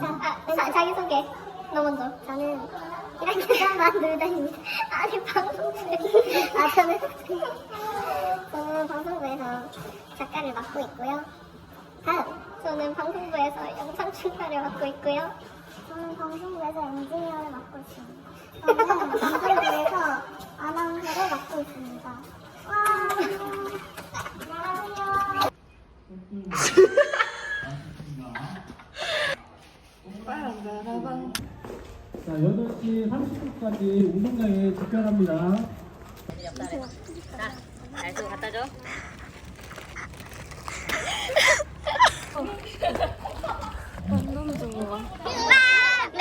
자, 자, 자기소개. 너 먼저. 저는 1학년 만들다입니다. 아니, 방송부에. 아, 저는. 저는 방송부에서 작가를 맡고 있고요. 다음. 저는 방송부에서 영상 출판을 맡고 있고요. 저는 방송부에서 엔지니어를 맡고 있습니다. 저는 방송부에서 아나운서를 맡고 있습니다. 자, 8시 30분까지 운동장에 집결합니다. 날도 갖다 줘.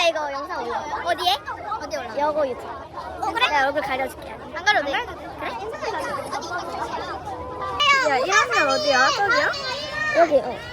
나 이거 영상 올라. 어디에? 어디 올라? 여고 유튜브. 어 그래? 내가 얼굴 가려줄게. 안 가려도 돼? 그래? 야, 1학년 어디야? 저기야? 여기. 어.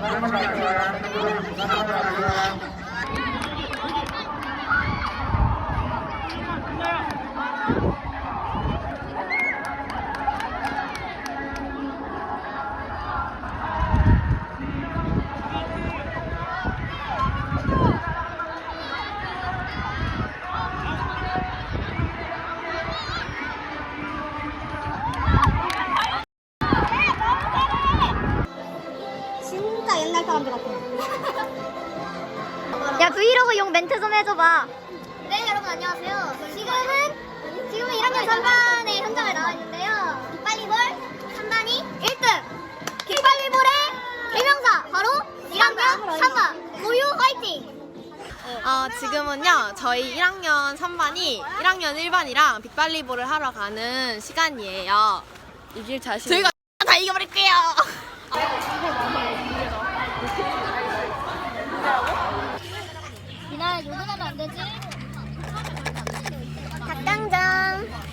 நமக்காக நமக்காக 브이로그용 멘트 좀 해줘봐. 네 여러분 안녕하세요. 지금은 지금은 1학년 3반의 현장을 나와 있는데요. 깃발리볼 3반이 1등. 깃발리볼의 대명사 바로 1학년 3반 고유 화이팅. 어, 지금은요, 저희 1학년 3반이 1학년 1반이랑 빅발리볼을 하러 가는 시간이에요. 이길 자신. 저희가 다 이겨버릴게요! 이날 요즘하면 안 되지? 닭강정.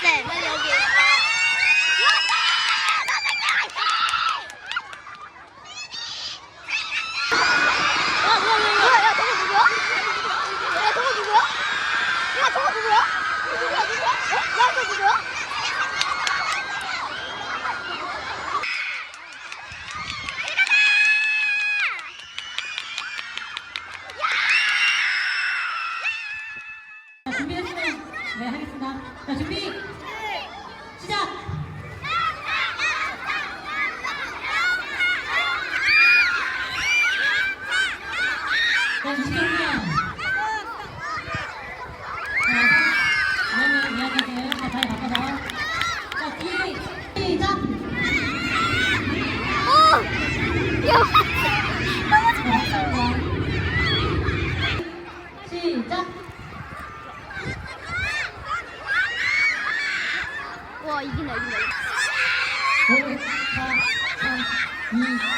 선생. 여기. 준비하시면 네 하겠습니다. 자 준비 嗯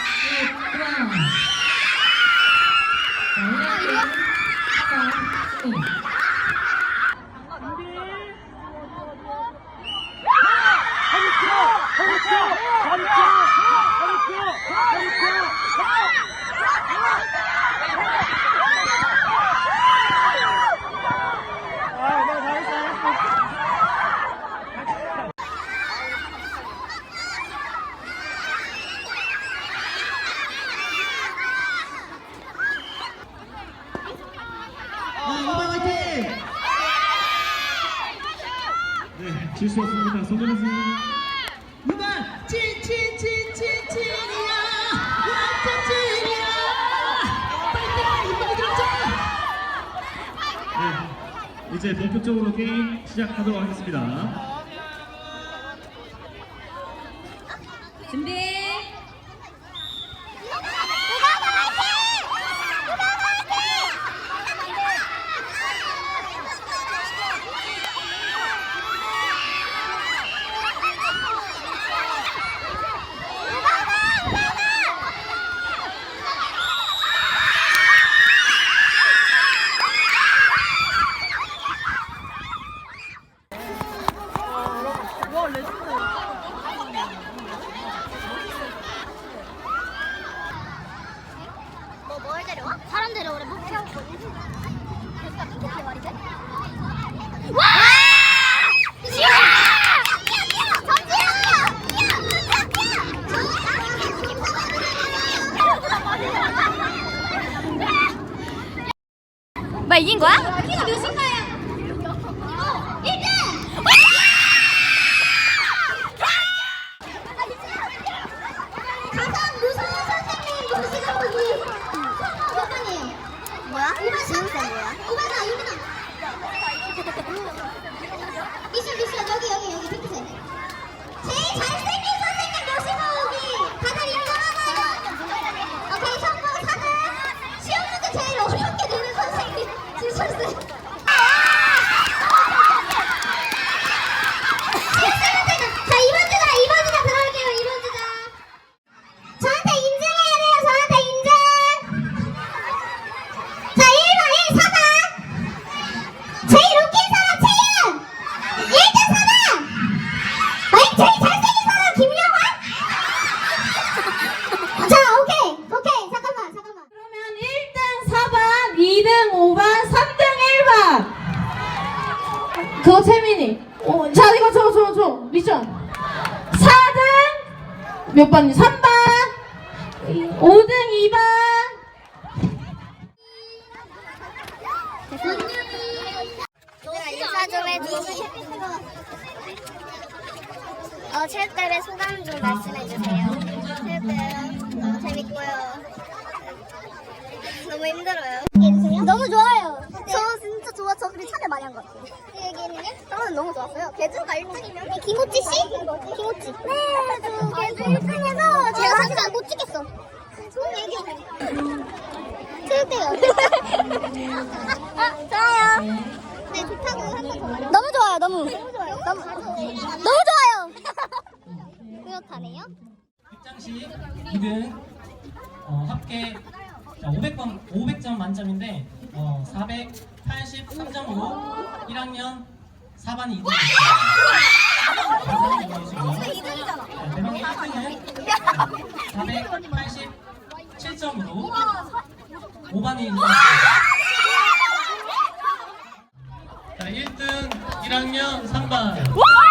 네, 질수였습니다. 손들으세요. 유만 찐찐찐찐찐이야 완전 찐이야 빨리 빨리 들어줘 네, 이제 본격적으로 게임 시작하도록 하겠습니다. 준비 뭐뭘 데려와? 사람 데려오래 뭐 태웠거든 됐다 끊겼대 말이 돼? 와! 지우야! 나 이긴 거야? 키가 몇인가요? 1등! 가장 무서운 선생님 모시고 오기 몇 번이에요? 뭐야? 5번 지우쌤 뭐야? 5번아 6번 미션 미션 여기 여기 여기 핑크색 제일 잘생긴 선생님 모시고 오기 다들 인정하나요? 오케이 성공 4등 시험 문제 제일 어렵게 내는 선생님 지우쌤 자 2번 주자 2번 주자 들어갈게요 2번 주자 저한테 인증해야 돼요. 저한테 인증. 자, 1번 1 4번. 제일 웃긴 사람 채윤. 1등 4번. 아니, 제일 잘생긴 사람 김영환. 자, 오케이. 오케이. 잠깐만. 잠깐만. 그러면 1등 4번 2등 5번 3등 1번 그거 채민이 어, 자 이거 줘 줘 줘 미션 4등 몇 번이 3번 5등 2번 얘들아, 인사 좀 해줘. 어, 체육대회 소감 좀 말씀해주세요. 체육대회 재밌고요. 너무 힘들어요. 너무 좋아요. 저 둘이 차별 많이 한 것 같아요. 네, 그 얘기는요? 저는 너무 좋았어요. 개주가 1등이면 김호찌 씨? 김호찌. 네, 저 개주 1등해서 제가 사실 못 찍겠어. 좋은 얘기. 틀대요. 아, 좋아요. 네, 좋다고 한번더 말해. 너무 좋아요, 너무. 너무 좋아요. 너무, 너무 좋아요. 뿌듯하네요. 입장시 기대 어, 합계 500번, 500점 만점인데 어, 400 83.5 1학년 4반 2등 1등 487.5 5반이 자 1등 1학년 3반.